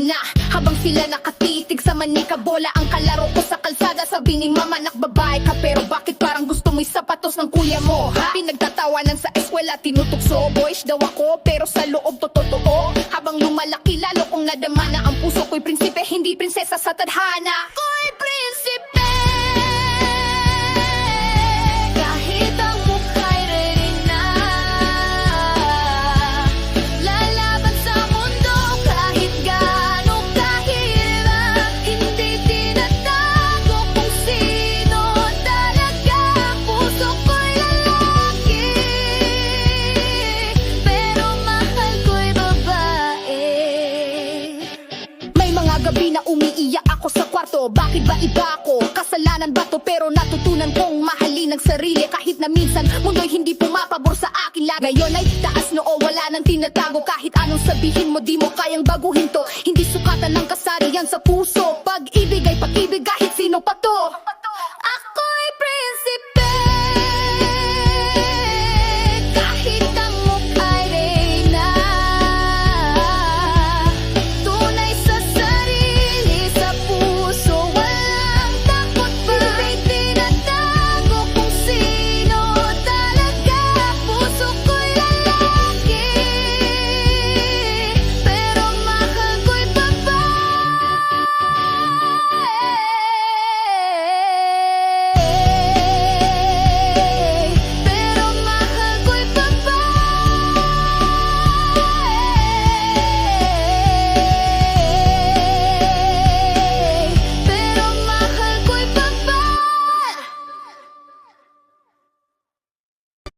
na Habang sila nakatitig sa manika Bola ang kalaro ko sa kalsada. Sabi ni mama nakbabae ka Pero bakit parang gusto mo'y sapatos ng kuya mo ha? Pinagtatawanan sa eskwela tinutukso Boys daw ako pero sa loob to totoo Habang lumalaki lalo kong nadama na Ang puso ko'y prinsipe hindi prinsesa sa tadhana. Ko'y prinsipe gabi na umiiyak ako sa kwarto. Bakit ba iba ako? Kasalanan ba to? Pero natutunan kong mahalin ang sarili. Kahit na minsan mundo'y hindi pumapabor sa akin. Lag Ngayon ay taas noo wala nang tinatago. Kahit anong sabihin mo di mo kayang baguhin to. Hindi sukatan ng kasarian sa puso. Pag-ibig ay pag-ibig kahit sino pa to